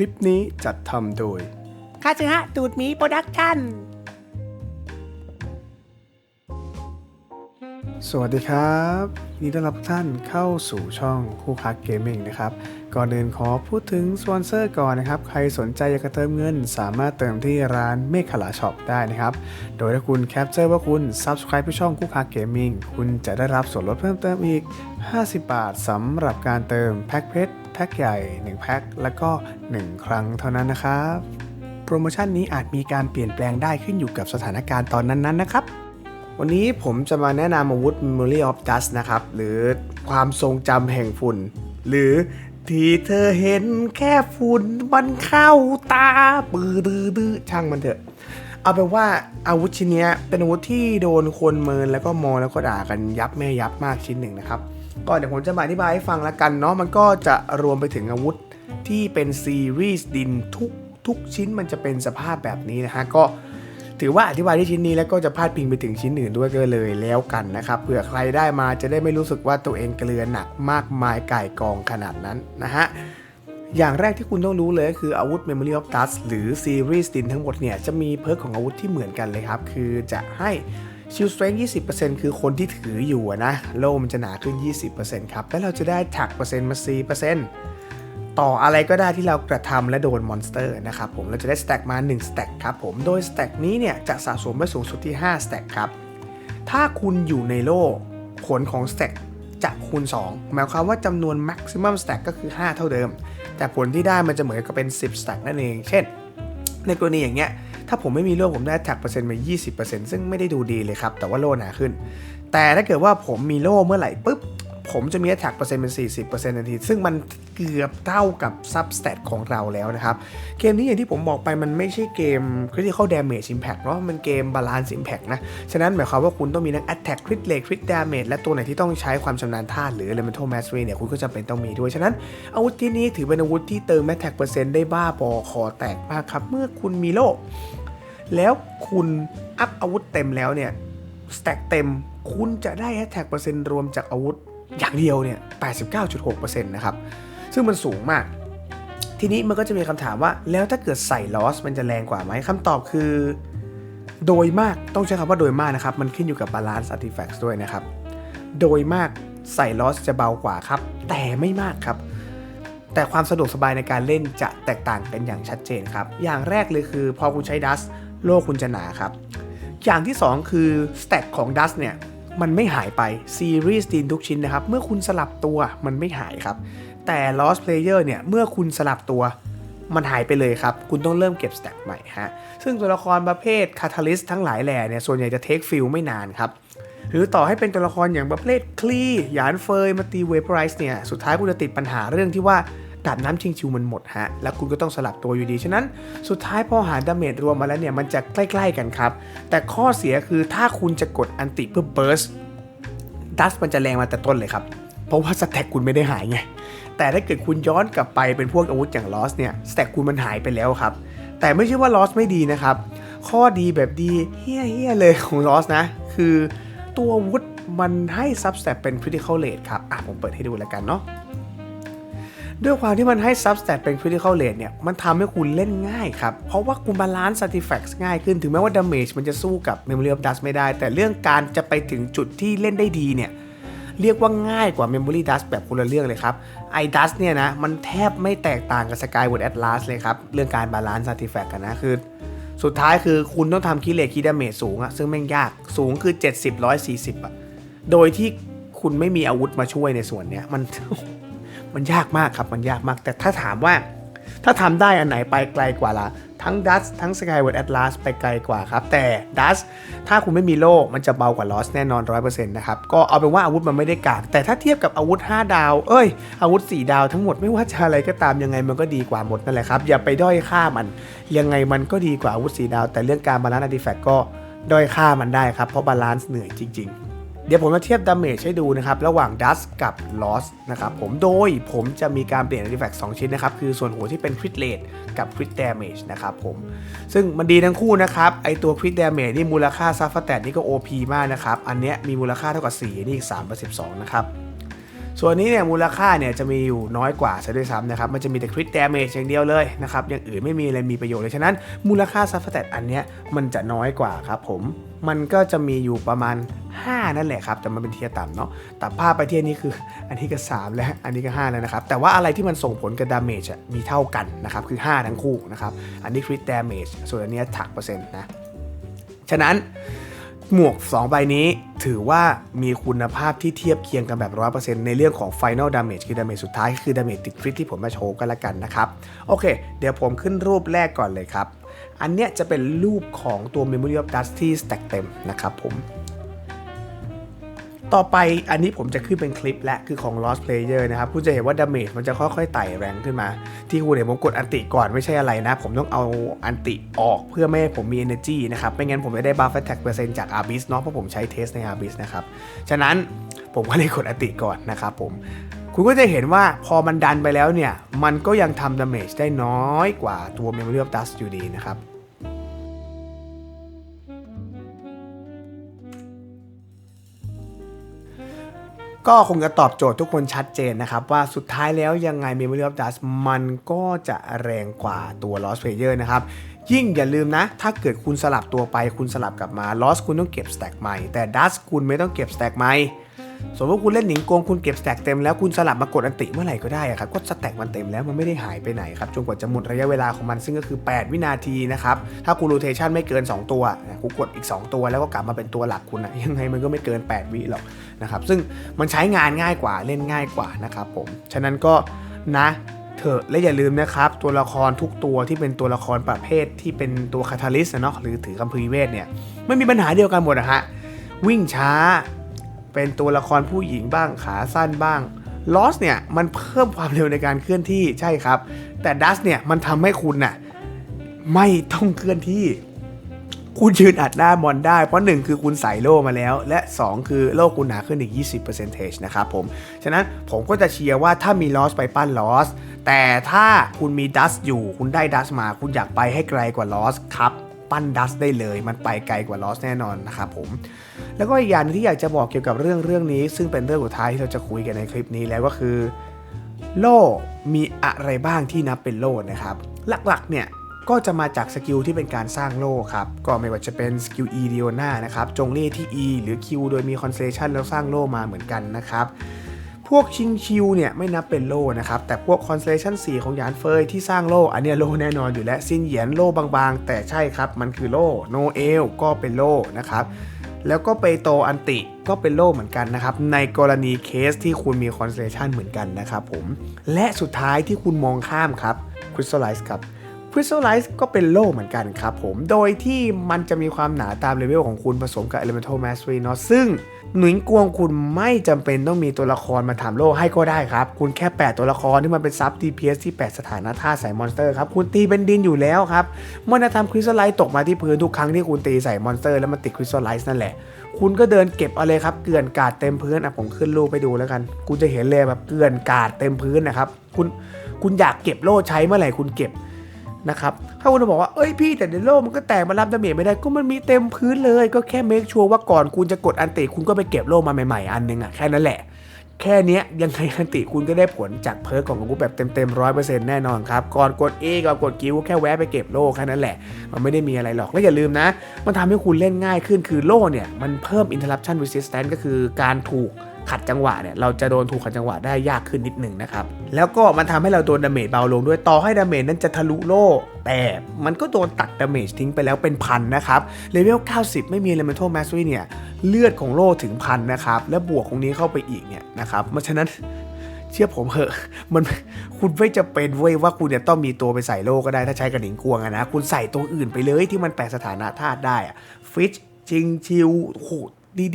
ลิปนี้จัดทำโดยคาซึฮะตูดหมีโปรดักชั่น สวัสดีครับยินดีต้อนรับทุกท่านเข้าสู่ช่องคู่คักเกมมิ่งนะครับ ก่อนอื่นขอพูดถึงสปอนเซอร์ก่อนนะครับ ใครสนใจอยากจะเติมเงิน สามารถเติมที่ร้านเมฆขลาช็อปได้นะครับ โดยถ้าคุณแคปเจอร์ว่าคุณ Subscribe ที่ช่องคู่คักเกมมิ่งคุณจะได้รับส่วนลดเพิ่มเติมอีก 50 บาทสำหรับการเติมแพ็คเพชรแพ็คใหญ่ 1 แพ็คแล้วก็ 1 ครั้งเท่านั้นนะครับ โปรโมชั่นนี้อาจมีการเปลี่ยนแปลงได้ขึ้นอยู่กับสถานการณ์ตอนนั้นๆนะครับ วันนี้ผมจะมาแนะนำอาวุธ Memory of Dust นะครับ หรือความทรงจำแห่งฝุ่น หรือที่เธอเห็นแค่ฝุ่นมันเข้าตาปือดือดื้อช่างมันเถอะ เอาเป็นว่าอาวุธชิ้นนี้เป็นอาวุธที่โดนคนเมินแล้วก็มองแล้วก็ด่ากันยับแม่ยับมากชิ้นหนึ่งนะครับก็เดี๋ยวผมจะมาอธิบายให้ฟังละกันเนาะมันก็จะรวมไปถึงอาวุธที่เป็นซีรีส์ดินทุกทุกชิ้นมันจะเป็นสภาพแบบนี้นะฮะก็ ถือว่าอธิบายที่ชิ้นนี้แล้วก็จะพาดพิงไปถึงชิ้นอื่นด้วยก็เลยแล้วกันนะครับเผื่อใครได้มาจะได้ไม่รู้สึกว่าตัวเองเกลือหนักมากมายไก่กองขนาดนั้นนะฮะอย่างแรกที่คุณต้องรู้เลยก็คืออาวุธ Memory of Dust หรือ Series Din ทั้งหมดเนี่ยจะมีเพิร์กของอาวุธที่เหมือนกันเลยครับ คือจะให้ชิลสเตรน g ์20%คือคนที่ถืออยู่นะ โล่มันจะหนาขึ้น 20%ครับ แล้วเราจะได้ถักเปอร์เซ็นต์มา4%ต่ ต่ออะไรก็ได้ที่เรากระทำและโดนมอนสเตอร์นะครับผมเราจะได้สแต็กมา1สแต็กครับผมโดยสแต็กนี้เนี่ยจะสะสมไปสูงสุดที่5สแต็กครับถ้าคุณอยู่ในโล่ผลของสแต็กจะคูณ 2 หมายความว่าจำนวน maximum stack ก็คือ 5 เท่าเดิม แต่ผลที่ได้มันจะเหมือนกับเป็น 10 stack นั่นเอง เช่น ในกรณีอย่างเงี้ย ถ้าผมไม่มีโล่ผมได้แท็กเปอร์เซ็นต์มา 20%ซึ่งไม่ได้ดูดีเลยครับ แต่ว่าโล่หนาขึ้น แต่ถ้าเกิดว่าผมมีโล่เมื่อไหร่ปุ๊บ ผมจะมีแท็กเปอร์เซ็นต์เป็น 40%ทันที ซึ่งมันเกือบเท่ากับซับส t ต t ของเราแล้วนะครับ เกมนี้อย่างที่ผมบอกไปมันไม่ใช่เกม Critical Damage Impact เนาะมันเกม Balance Impact นะ ฉะนั้นหมายความว่าคุณต้องมีทั้ง Attack Crit Rate Crit Damage และตัวไหนที่ต้องใช้ความชำนาญท่าหรือ Elemental Mastery เนี่ยคุณก็จำเป็นต้องมีด้วย ฉะนั้นอาวุธที่นี้ถือเป็นอาวุธที่เติม Attack เปอร์เซ็นต์ได้บ้าบอคอแตกมากครับ เมื่อคุณมีโล่แล้วคุณอัพอาวุธเต็มแล้วเนี่ยสแต็กเต็ม คุณจะได้ Attack เปอร์เซ็นต์รวมจากอาวุธ อย่างเดียวเนี่ย 89.6%นะครับ ซึ่งมันสูงมาก ทีนี้มันก็จะมีคำถามว่าแล้วถ้าเกิดใส่ลอสมันจะแรงกว่าไหมคำตอบคือ โดยมากต้องใช้คำว่าโดยมากนะครับ มันขึ้นอยู่กับบาลานซ์อาร์ติแฟกต์ด้วยนะครับ โดยมากใส่ลอสจะเบากว่าครับ แต่ไม่มากครับ แต่ความสะดวกสบายในการเล่นจะแตกต่างกันอย่างชัดเจนครับ อย่างแรกเลยคือพอคุณใช้ดัสโลกคุณจะหนาครับ อย่างที่ 2 คือสแต็กของดัสเนี่ย มันไม่หายไปซีรีส์ดีนทุกชิ้นนะครับ เมื่อคุณสลับตัวมันไม่หายครับ แต่ Lost Player เนี่ยเมื่อคุณสลับตัวมันหายไปเลยครับ คุณต้องเริ่มเก็บสแต็กใหม่ฮะ ซึ่งตัวละครประเภทคาทาลิสทั้งหลายแหล่เนี่ยส่วนใหญ่จะเทคฟิลไม่นานครับ หรือต่อให้เป็นตัวละครอย่างประเภทคลีหยานเฟยมาตีเวเปอร์ไรส์เนี่ย สุดท้ายคุณจะติดปัญหาเรื่องที่ว่า ดาบน้ำชิงชิวมันหมดฮะ แล้วคุณก็ต้องสลับตัวอยู่ดี ฉะนั้นสุดท้ายพอหารดาเมจรวมมาแล้วเนี่ย มันจะใกล้ๆกันครับ แต่ข้อเสียคือถ้าคุณจะกดอันติเพื่อเบิร์สดัสมันจะแรงมาแต่ต้นเลยครับ เพราะว่าสแต็กคุณไม่ได้หายไง แต่ถ้าเกิดคุณย้อนกลับไปเป็นพวกอาวุธอย่างลอสเนี่ยสแต็กคุณมันหายไปแล้วครับ แต่ไม่ใช่ว่าลอสไม่ดีนะครับ ข้อดีแบบดีเฮี้ยเฮี้ยๆเลยของลอสนะ คือตัวอาวุธมันให้ซับสแตทเป็น critical rate ครับ อะผมเปิดให้ดูแล้วกันเนาะ ด้วยความที่มันให้ substat เป็น critical rate เนี่ย มันทำให้คุณเล่นง่ายครับ เพราะว่าคุณบาลานซ์ artifacts ง่ายขึ้น ถึงแม้ว่า damage มันจะสู้กับ memory of dust ไม่ได้ แต่เรื่องการจะไปถึงจุดที่เล่นได้ดีเนี่ย เรียกว่าง่ายกว่า Memory Dust แบบคนละเรื่องเลยครับ i Dust เนี่ยนะ มันแทบไม่แตกต่างกับ Skyward Atlas เลยครับ เรื่องการบาลานซ์ artifact กันนะ คือ สุดท้ายคือคุณต้องทำคิเลคีดาเมจสูงอะซึ่งแม่งยาก สูงคือ 70 140อะโดยที่คุณไม่มีอาวุธมาช่วยในส่วนเนี้ยมัน มันยากมากครับมันยากมาก แต่ถ้าถามว่า ถ้าทำได้อันไหนไปไกลกว่าล่ะทั้ง Dust ทั้ง Skyward Atlas ไปไกลกว่าครับ แต่ Dust ถ้าคุณไม่มีโล่มันจะเบากว่า Lost แน่นอน 100%นะครับ ก็เอาเป็นว่าอาวุธมันไม่ได้กาก แต่ถ้าเทียบกับอาวุธ 5 ดาว เอ้ย อาวุธ 4 ดาวทั้งหมดไม่ว่าจะอะไรก็ตามยังไงมันก็ดีกว่าหมดนั่นแหละครับ อย่าไปด้อยค่ามัน ยังไงมันก็ดีกว่าอาวุธ 4 ดาว แต่เรื่องการบาลานซ์อาร์ติแฟกต์ก็ด้อยค่ามันได้ครับเพราะบาลานซ์เหนื่อยจริง ๆ เดี๋ยวผมจะเทียบดาเมจให้ดูนะครับ ระหว่าง Dust กับ Loss นะครับผมโดยผมจะมีการเปลี่ยน Artifact 2ชิ้นนะครับ คือส่วนหัวที่เป็น Crit Rate กับ Crit Damage นะครับผม ซึ่งมันดีทั้งคู่นะครับ ไอตัว Crit Damage นี่มูลค่า s u f f e r t a t นี่ก็ OP มากนะครับ อันเนี้ยมีมูลค่าเท่ากับ 4 นี่อีก3 12นะครับส่วนนี้เนี่ยมูลค่าเนี่ยจะมีอยู่น้อยกว่าซะด้วยซ้ำนะครับ มันจะมีแต่คริ t ด a m a g e อย่างเดียวเลยนะครับ อย่างอื่นไม่มีอะไรมีประโยชน์เลย ฉะนั้นมูลค่าซัฟเฟตอันเนี้ยมันจะน้อยกว่าครับผม มันก็จะมีอยู่ประมาณ 5 นั่นแหละครับ แต่มันเป็นเทียร์ต่ำเนาะตัดภาพไปเทียร์นี้คือ อันนี้ก็ 3 แล้ว อันนี้ก็ 5 แล้วนะครับ แต่ว่าอะไรที่มันส่งผลกับดาเมจมีเท่ากันนะครับ คือ 5 ทั้งคู่นะครับ อันนี้คริ t ด a m a g e ส่วนอันเนี้ยถักเปอร์เซ็นต์นะ ฉะนั้นหมวก 2 ใบนี้ถือว่ามีคุณภาพที่เทียบเคียงกันแบบ 100%ในเรื่องของ Final Damage คือ Damage สุดท้ายคือ Damage ติดคริตที่ผมมาโชว์กันละกันนะครับ โอเค เดี๋ยวผมขึ้นรูปแรกก่อนเลยครับ อันเนี้ยจะเป็นรูปของตัว Memory of Dust ที่ stack เต็มนะครับผม ต่อไปอันนี้ผมจะขึ้นเป็นคลิปและคือของ Lost Player นะครับคุณจะเห็นว่า Damage มันจะค่อยๆไต่แรงขึ้นมา ที่คุณเห็นผมกดอันติก่อนไม่ใช่อะไรนะ ผมต้องเอาอันติออกเพื่อไม่ให้ผมมี energy นะครับไม่งั้นผมจะได้ buff attack เปอร์เซ็นต์จาก Abyss เนาะเพราะผมใช้เทสใน Abyss นะครับฉะนั้นผมก็เลยกดอันติก่อนนะครับผมคุณก็จะเห็นว่าพอมันดันไปแล้วเนี่ย มันก็ยังทำ damage ได้น้อยกว่าตัว Memory of Dust อยู่ดีนะครับ ก็คงจะตอบโจทย์ทุกคนชัดเจนนะครับ ว่าสุดท้ายแล้วยังไง Memory of Dust มันก็จะแรงกว่าตัว Lost Player นะครับยิ่งอย่าลืมนะ ถ้าเกิดคุณสลับตัวไปคุณสลับกลับมา Lost คุณต้องเก็บ stack ใหม่ แต่ Dust คุณไม่ต้องเก็บ stack ใหม่ สมมติว่าคุณเล่นหนิงโกงคุณเก็บสแต็กเต็มแล้วคุณสลับมากดอันติเมื่อไหร่ก็ได้อะครับก็สแต็กมันเต็มแล้วมันไม่ได้หายไปไหนครับจนกว่าจะหมดระยะเวลาของมันซึ่งก็คือ 8 วินาทีนะครับถ้าคุณโรเทชันไม่เกิน 2 ตัวนะคุณกดอีก 2 ตัวแล้วก็กลับมาเป็นตัวหลักคุณนะยังไงมันก็ไม่เกิน 8 วิหรอกนะครับซึ่งมันใช้งานง่ายกว่าเล่นง่ายกว่านะครับผมฉะนั้นก็นะเถอะและอย่าลืมนะครับตัวละครทุกตัวที่เป็นตัวละครประเภทที่เป็นตัวคาทาลิสต์เนาะหรือถือคัมภีร์เวทเนี่ยไม่มีปัญหาเดียวกันหมดนะฮะวิ่งช้า เป็นตัวละครผู้หญิงบ้างขาสั้นบ้างลอสเนี่ยมันเพิ่มความเร็วในการเคลื่อนที่ใช่ครับ แต่ดัสเนี่ยมันทำให้คุณน่ะไม่ต้องเคลื่อนที่ คุณยืนอัดหน้ามอนได้ เพราะ 1 คือคุณใส่โล่มาแล้ว และ 2 คือโล่คุณหนาขึ้นอีก 20%นะครับผม ฉะนั้นผมก็จะเชียร์ว่าถ้ามีลอสไปปั้นลอสแต่ถ้าคุณมีดัสอยู่ คุณได้ดัสมา คุณอยากไปให้ไกลกว่าลอสครับ ปั้นดัสได้เลย มันไปไกลกว่าลอสแน่นอนนะครับผม แล้วก็อีกอย่างที่อยากจะบอกเกี่ยวกับเรื่องเรื่องนี้ ซึ่งเป็นเรื่องสุดท้ายที่เราจะคุยกันในคลิปนี้แล้วก็คือ โล่มีอะไรบ้างที่นับเป็นโล่นะครับ หลักๆเนี่ยก็จะมาจากสกิลที่เป็นการสร้างโล่ครับ ก็ไม่ว่าจะเป็นสกิล E เดียนานะครับ จงเล่ที่ E หรือ Q โดยมีคอนเซชันแล้วสร้างโล่มาเหมือนกันนะครับ พวกชิงชิวเนี่ยไม่นับเป็นโล่นะครับ แต่พวกคอนเซชัน4ของหยานเฟยที่สร้างโล่อันนี้โล่แน่นอนอยู่แล้วซินเหยียนโล่บางๆ แต่ใช่ครับ มันคือโล่โนเอลก็เป็นโล่นะครับแล้วก็เปโตอันติก็เป็นโล่เหมือนกันนะครับ ในกรณีเคสที่คุณมีคอนเซชันเหมือนกันนะครับผมและสุดท้ายที่คุณมองข้ามครับ Crystallize ครับ Crystallize ก็เป็นโล่เหมือนกันครับผม โดยที่มันจะมีความหนาตามเลเวลของคุณผสมกับ Elemental Mastery เนาะซึ่งหนุนกวงคุณไม่จำเป็นต้องมีตัวละครมาทำโล่ให้ก็ได้ครับ คุณแค่ 8 ตัวละครที่มันเป็นซับ DPS ที่ 8 สถานะท่าใส่มอนสเตอร์ครับ คุณตีเป็นดินอยู่แล้วครับ เมื่อทำคริสตัลไลท์ตกมาที่พื้นทุกครั้งที่คุณตีใส่มอนสเตอร์แล้วมันติดคริสตัลไลท์นั่นแหละ คุณก็เดินเก็บเอาเลยครับ เกลื่อนกาดเต็มพื้นอะผมขึ้นรูปไปดูแล้วกันคุณจะเห็นเลยแบบเกลื่อนกาดเต็มพื้นนะครับคุณคุณอยากเก็บโล่ใช้เมื่อไหร่คุณเก็บ นะครับถ้าคุณจะบอกว่า เอ้ยพี่แต่ในโลกมันก็แตกมารับดาเมจไม่ได้ก็มันมีเต็มพื้นเลย ก็แค่เมคชัวร์ว่าก่อนคุณจะกดอันติคุณก็ไปเก็บโลมาใหม่ๆ อันหนึงอะแค่นั้นแหละ แค่นี้ยังไงอันติคุณก็ได้ผลจากเพิร์กของกูแบบเต็มๆร้อยเปอร์เซ็นต์แน่นอนครับก่อนกด A กับกดกิวแค่แวะไปเก็บโลแค่นั้นแหละ มันไม่ได้มีอะไรหรอกและอย่าลืมนะ มันทำให้คุณเล่นง่ายขึ้นคือโล่เนี่ยมันเพิ่ม interruption resistance ก็คือการถูก ขัดจังหวะเนี่ยเราจะโดนถูกขัดจังหวะได้ยากขึ้นนิดหนึ่งนะครับ แล้วก็มันทำให้เราโดนดาเมจเบาลงด้วยต่อให้ดาเมจนั้นจะทะลุโล่แต่มันก็โดนตัดดาเมจทิ้งไปแล้วเป็นพันนะครับเลเวล 90 ไม่มี Elemental Mastery เนี่ยเลือดของโล่ถึงพันนะครับและบวกของนี้เข้าไปอีกเนี่ยนะครับเพราะฉะนั้นเชื่อผมเหอะมันคุณไม่จะเป็นเว้ยว่าคุณเนี่ยต้องมีตัวไปใส่โล่ก็ได้ถ้าใช้กระดิ่งกวงอะนะคุณใส่ตัวอื่นไปเลยที่มันแปลสถานะธาตุได้อะฟิชจิงชิวโห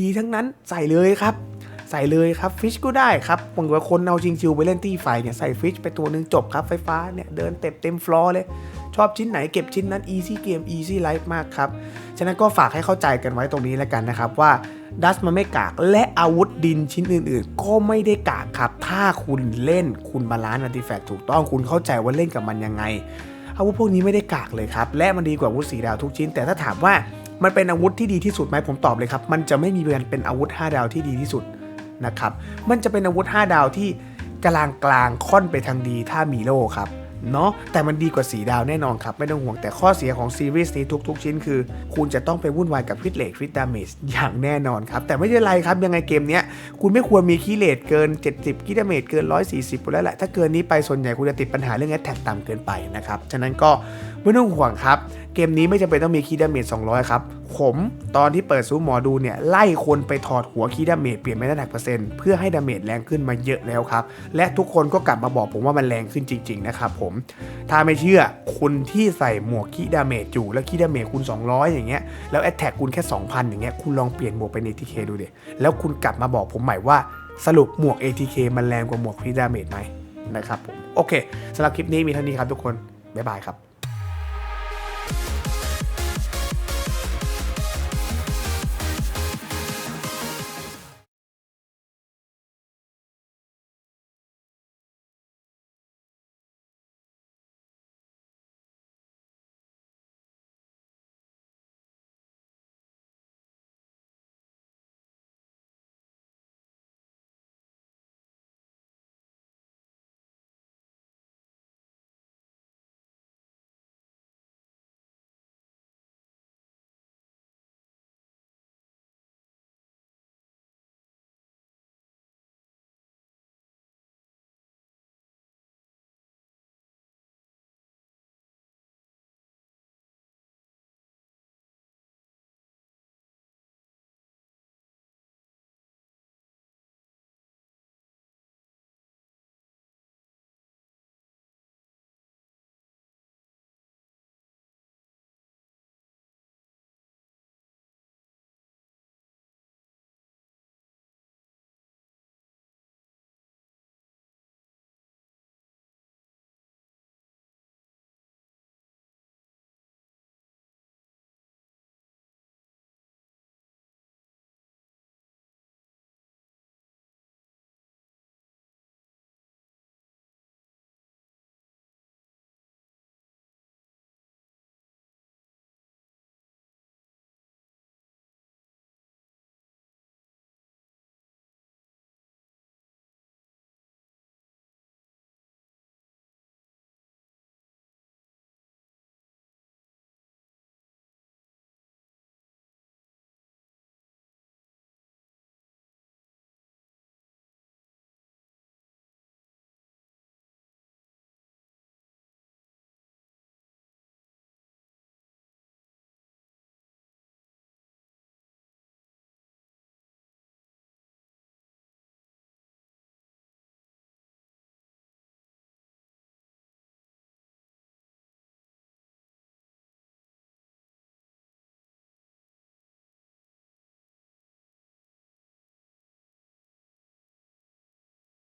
ดีๆ ทั้งนั้นใส่เลยครับ ส่เลยครับฟิชก็ได้ครับบางคนเอาจิงชิวไปเล่นตี้ไฟเนี่ยใส่ฟิชไปตัวหนึ่งจบครับไฟฟ้าเนี่ยเดินเต็มเต็มฟลอร์เลย ชอบชิ้นไหนเก็บชิ้นนั้น easy game easy life มากครับ ฉะนั้นก็ฝากให้เข้าใจกันไว้ตรงนี้แล้วกันนะครับว่าดัสมันไม่กากและอาวุธดินชิ้นอื่น ๆ ก็ไม่ได้กากครับ ถ้าคุณเล่นคุณบาลานซ์อันติแฟกถูกต้องคุณเข้าใจว่าเล่นกับมันยังไง อาวุธพวกนี้ไม่ได้กากเลยครับ และมันดีกว่าอาวุธสีดาวทุกชิ้น แต่ถ้าถามว่ามันเป็นอาวุธที่ดีที่สุดไหมผมตอบเลยครับ มันจะไม่มีเป็นอาวุธ 5 ดาวที่ดีที่สุด นะครับ มันจะเป็นอาวุธ 5 ดาวที่กลางกลางๆค่อนไปทางดีถ้ามีโล่ครับเนาะแต่มันดีกว่า 4 ดาวแน่นอนครับ ไม่ต้องห่วงแต่ข้อเสียของซีรีส์นี้ทุก ๆ ชิ้นคือ คุณจะต้องไปวุ่นวายกับฟิตเลทฟิตดาเมจอย่างแน่นอนครับ แต่ไม่เป็นไรครับ ยังไงเกมเนี้ย คุณไม่ควรมีคีเลทเกิน 70กิดาเมจเกิน 140ไปแล้วแหละถ้าเกินนี้ไปส่วนใหญ่คุณจะติดปัญหาเรื่องแอตแทกต่ำเกินไปนะครับ ฉะนั้นก็ ไม่ต้องห่วงครับ เกมนี้ไม่จำเป็นต้องมีคีดาเมจ200 ครับ ผมตอนที่เปิดซูมหมอดูเนี่ย ไล่คนไปถอดหัวคีดาเมจเปลี่ยนเป็นแท็กเปอร์เซ็นต์เพื่อให้ดาเมจแรงขึ้นมาเยอะแล้วครับ และทุกคนก็กลับมาบอกผมว่ามันแรงขึ้นจริง ๆ นะครับผมถ้าไม่เชื่อคุณที่ใส่หมวกคีดาเมจอยู่แล้วคีดาเมจคุณ 200 อย่างเงี้ยแล้วแอตแทกคุณแค่ 2,000 อย่างเงี้ยคุณลองเปลี่ยนหมวกเป็น ATK ดูดิแล้วคุณกลับมาบอกผมใหม่ว่าสรุปหมวก ATK มันแรงกว่าหมวกคีดาเมจไหมนะครับผมโอเคสำหรับคลิปนี้มีเท่านี้ครับทุกคนบ๊ายบายครับ